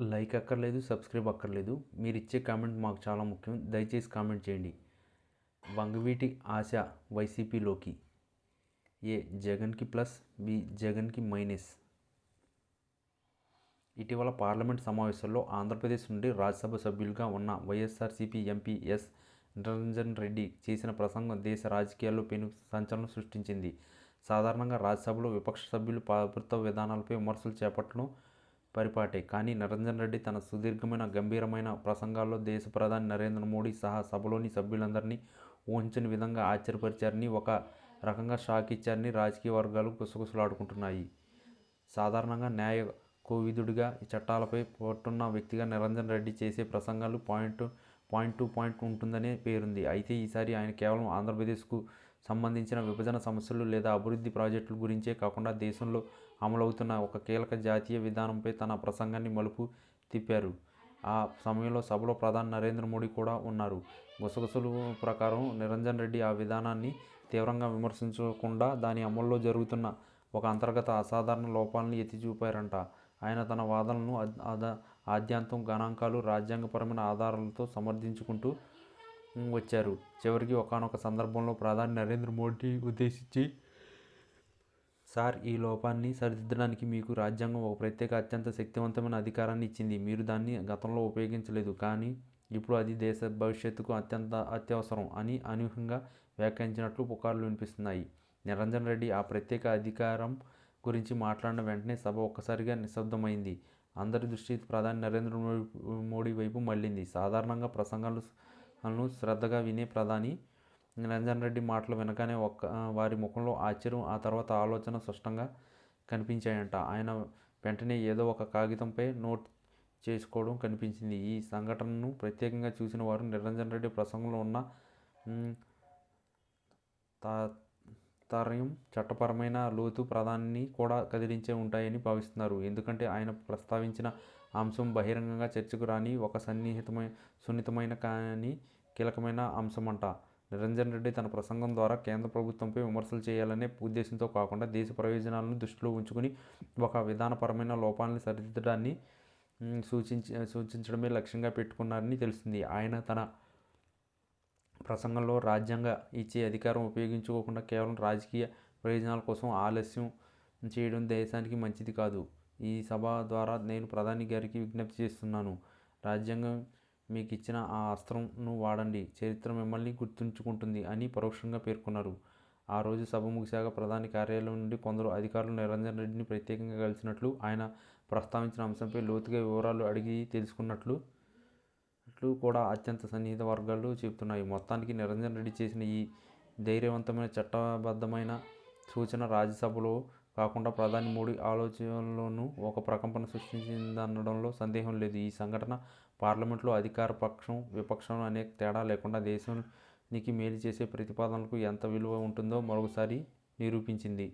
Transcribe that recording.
Like అక్కర్లేదు subscribe అక్కర్లేదు. మీరు ఇచ్చే కామెంట్ మాకు చాలా ముఖ్యం. దయచేసి కామెంట్ చేయండి. వంగవీటి ఆశ వైసీపీలోకి. ఏ జగన్కి ప్లస్ బి జగన్కి మైనస్. ఇటీవల పార్లమెంట్ సమావేశాల్లో ఆంధ్రప్రదేశ్ నుండి రాజ్యసభ సభ్యులుగా ఉన్న YSRCP MP S. Niranjan Reddy చేసిన ప్రసంగం దేశ రాజకీయాల్లో పెను సంచలనం సృష్టించింది. సాధారణంగా రాజ్యసభలో విపక్ష సభ్యులు ప్రభుత్వ విధానాలపై విమర్శలు చేపట్టడం పరిపాటే. కానీ నిరంజన్ రెడ్డి తన సుదీర్ఘమైన గంభీరమైన ప్రసంగాల్లో దేశ ప్రధాని నరేంద్ర మోడీ సహా సభలోని సభ్యులందరినీ ఊహించని విధంగా ఆశ్చర్యపరిచారని ఒక రకంగా షాక్ ఇచ్చారని రాజకీయ వర్గాలు గుసగుసలాడుకుంటున్నాయి. సాధారణంగా న్యాయ కోవిదుడిగా ఈ చట్టాలపై పట్టున్న వ్యక్తిగా నిరంజన్ రెడ్డి చేసే ప్రసంగాలు పాయింట్ పాయింట్ టు పాయింట్ ఉంటుందనే పేరుంది. అయితే ఈసారి ఆయన కేవలం ఆంధ్రప్రదేశ్కు సంబంధించిన విభజన సమస్యలు లేదా అభివృద్ధి ప్రాజెక్టుల గురించే కాకుండా దేశంలో అమలవుతున్న ఒక కీలక జాతీయ విధానంపై తన ప్రసంగాన్ని మలుపు తిప్పారు. ఆ సమయంలో సభలో ప్రధాని నరేంద్ర మోడీ కూడా ఉన్నారు. గుసగుసలు ప్రకారం నిరంజన్ రెడ్డి ఆ విధానాన్ని తీవ్రంగా విమర్శించకుండా దాని అమల్లో జరుగుతున్న ఒక అంతర్గత అసాధారణ లోపాలను ఎత్తి చూపారంట. ఆయన తన వాదనలను ఆద్యాంతం గణాంకాలు రాజ్యాంగపరమైన ఆధారాలతో సమర్థించుకుంటూ వచ్చారు. చివరికి ఒకానొక సందర్భంలో ప్రధాని నరేంద్ర మోడీ ఉద్దేశించి సార్ ఈ లోపాన్ని సరిదిద్దడానికి మీకు రాజ్యాంగం ఒక ప్రత్యేక అత్యంత శక్తివంతమైన అధికారాన్ని ఇచ్చింది. మీరు దాన్ని గతంలో ఉపయోగించలేదు. కానీ ఇప్పుడు అది దేశ భవిష్యత్తుకు అత్యంత అత్యవసరం అని అనూహ్యంగా వ్యాఖ్యానించినట్లు పుకార్లు వినిపిస్తున్నాయి. నిరంజన్ రెడ్డి ఆ ప్రత్యేక అధికారం గురించి మాట్లాడిన వెంటనే సభ ఒక్కసారిగా నిశ్శబ్దమైంది. అందరి దృష్టి ప్రధాని నరేంద్ర మోడీ వైపు మళ్ళింది. సాధారణంగా ప్రసంగాలను శ్రద్ధగా వినే ప్రధాని నిరంజన్ రెడ్డి మాటలు వినగానే ఒక్క వారి ముఖంలో ఆశ్చర్యం ఆ తర్వాత ఆలోచన స్పష్టంగా కనిపించాయంట. ఆయన వెంటనే ఏదో ఒక కాగితంపై నోట్ చేసుకోవడం కనిపించింది. ఈ సంఘటనను ప్రత్యేకంగా చూసిన వారు నిరంజన్ రెడ్డి ప్రసంగంలో ఉన్న తాత్పర్యం చట్టపరమైన లోతు ప్రధాన్ని కూడా కదిలించే ఉంటాయని భావిస్తున్నారు. ఎందుకంటే ఆయన ప్రస్తావించిన అంశం బహిరంగంగా చర్చకు రాని ఒక సన్నిహితమైన సున్నితమైన కానీ కీలకమైన అంశమంట. నిరంజన్ రెడ్డి తన ప్రసంగం ద్వారా కేంద్ర ప్రభుత్వంపై విమర్శలు చేయాలనే ఉద్దేశంతో కాకుండా దేశ ప్రయోజనాలను దృష్టిలో ఉంచుకుని ఒక విధానపరమైన లోపాలను సరిదిద్దడాన్ని సూచించి సూచించడమే లక్ష్యంగా పెట్టుకున్నారని తెలుస్తుంది. ఆయన తన ప్రసంగంలో రాజ్యాంగ ఇచ్చే అధికారం ఉపయోగించుకోకుండా కేవలం రాజకీయ ప్రయోజనాల కోసం ఆలస్యం చేయడం దేశానికి మంచిది కాదు. ఈ సభ ద్వారా నేను ప్రధాని గారికి విజ్ఞప్తి చేస్తున్నాను. రాజ్యాంగం మీకు ఇచ్చిన ఆ అస్త్రంను వాడండి. చరిత్ర మిమ్మల్ని గుర్తుంచుకుంటుంది అని పరోక్షంగా పేర్కొన్నారు. ఆ రోజు సభ ముగిశాక ప్రధాని కార్యాలయం నుండి కొందరు అధికారులు నిరంజన్ రెడ్డిని ప్రత్యేకంగా కలిసినట్లు ఆయన ప్రస్తావించిన అంశంపై లోతుగా వివరాలు అడిగి తెలుసుకున్నట్లు కూడా అత్యంత సన్నిహిత వర్గాలు చెబుతున్నాయి. మొత్తానికి నిరంజన్ రెడ్డి చేసిన ఈ ధైర్యవంతమైన చట్టబద్ధమైన సూచన రాజ్యసభలో కాకుండా ప్రధాని మోడీ ఆలోచనలోనూ ఒక ప్రకంపన సృష్టించిందనడంలో సందేహం లేదు. ఈ సంఘటన పార్లమెంట్లో అధికార పక్షం విపక్షం అనే తేడా లేకుండా దేశానికి మేలు చేసే ప్రతిపాదనలకు ఎంత విలువ ఉంటుందో మరొకసారి నిరూపించింది.